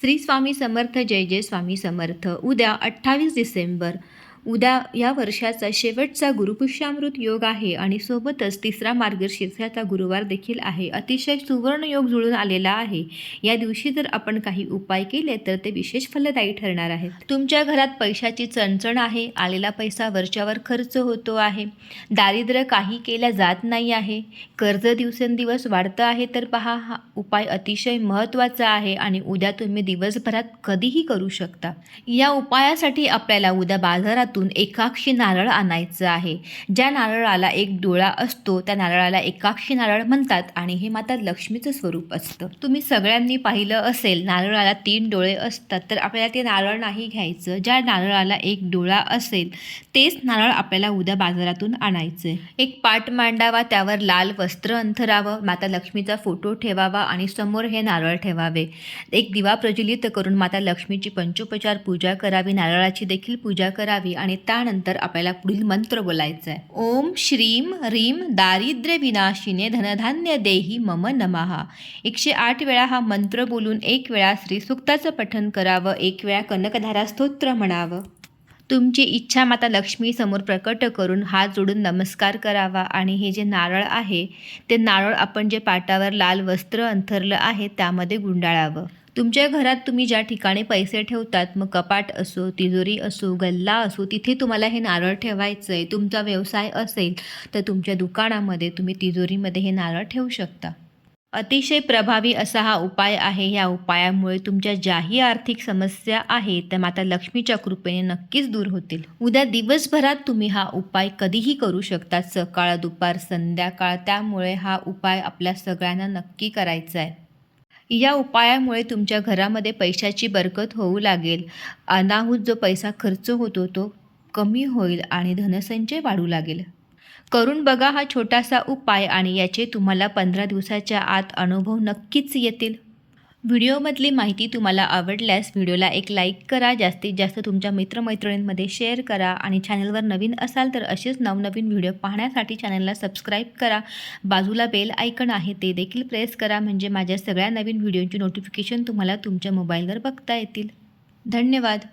श्री स्वामी समर्थ जय जय स्वामी समर्थ. उद्या अठ्ठावीस डिसेंबर उद्या या वर्षाचा शेवटचा गुरुपुष्यामृत योग आहे आणि सोबतच तिसरा मार्गशीर्षाचा गुरुवार देखील आहे. अतिशय सुवर्ण योग जुळून आलेला आहे. या दिवशी जर आपण काही उपाय केले तर ते विशेष फलदायी ठरणार आहेत. तुमच्या घरात पैशाची चणचण आहे आलेला पैसा वरच्यावर खर्च होतो आहे. दारिद्र्य काही केल्या जात नाही आहे. कर्ज दिवसेंदिवस वाढतं आहे तर पहा हा उपाय अतिशय महत्त्वाचा आहे आणि उद्या तुम्ही दिवसभरात कधीही करू शकता. या उपायासाठी आपल्याला उद्या बाजारात बाजारातून एकाक्षी नारळ आणायचं आहे. ज्या नारळाला एक डोळा असतो त्या नारळाला एकाक्षी नारळ म्हणतात आणि हे माता लक्ष्मीचं स्वरूप असतं. तुम्ही सगळ्यांनी पाहिलं असेल नारळाला तीन डोळे असतात तर आपल्याला ते नारळ नाही घ्यायचं. ज्या नारळाला एक डोळा असेल तेच नारळ आपल्याला उद्या बाजारातून आणायचं एक पाट मांडावा त्यावर लाल वस्त्र अंथरावं माता लक्ष्मीचा फोटो ठेवावा आणि समोर हे नारळ ठेवावे. एक दिवा प्रज्वलित करून माता लक्ष्मीची पंचोपचार पूजा करावी नारळाची देखील पूजा करावी आणि त्यानंतर आपल्याला पुढील मंत्र बोलायचा आहे ओम श्रीम ह्रीम दारिद्र्य विनाशिने धनधान्य देही मम नमहा एकशे आठ वेळा हा मंत्र बोलून एक वेळा श्रीसुक्ताचं पठन करावं एक वेळा कनकधारा स्तोत्र म्हणावं. तुमची इच्छा माता लक्ष्मी समोर प्रकट करून हात जोडून नमस्कार करावा. आणि हे जे नारळ आहे ते नारळ आपण जे पाटावर लाल वस्त्र अंथरलं आहे त्यामध्ये गुंडाळावं. तुमच्या घरात तुम्ही ज्या ठिकाणी पैसे ठेवतात मग कपाट असो तिजोरी असो गल्ला असो तिथे तुम्हाला हे नारळ ठेवायचं आहे तुमचा व्यवसाय असेल तर तुमच्या दुकानामध्ये तुम्ही तिजोरीमध्ये हे नारळ ठेवू शकता. अतिशय प्रभावी असा हा उपाय आहे. या उपायामुळे तुमच्या ज्याही आर्थिक समस्या आहेत त्या माता लक्ष्मीच्या कृपेने नक्कीच दूर होतील. उद्या दिवसभरात तुम्ही हा उपाय कधीही करू शकता. सकाळ दुपार संध्याकाळ त्यामुळे हा उपाय आपल्या सगळ्यांना नक्की करायचा आहे. या उपायामुळे तुमच्या घरामध्ये पैशाची बरकत होऊ लागेल. अनाहूत जो पैसा खर्च होतो तो कमी होईल आणि धनसंचय वाढू लागेल. करून बघा हा छोटासा उपाय आणि याचे तुम्हाला पंधरा दिवसाच्या आत अनुभव नक्कीच येतील. व्हिडिओमधली माहिती तुम्हाला आवडल्यास व्हिडिओला एक लाईक करा जास्तीत जास्त तुमच्या मित्रमैत्रिणींमध्ये शेअर करा आणि चॅनलवर नवीन असाल तर असेच नवनवीन व्हिडिओ पाहण्यासाठी चॅनलला सबस्क्राईब करा. बाजूला बेल आयकन आहे ते देखील प्रेस करा म्हणजे माझ्या सगळ्या नवीन व्हिडिओची नोटिफिकेशन तुम्हाला तुमच्या मोबाईलवर बघता येतील. धन्यवाद.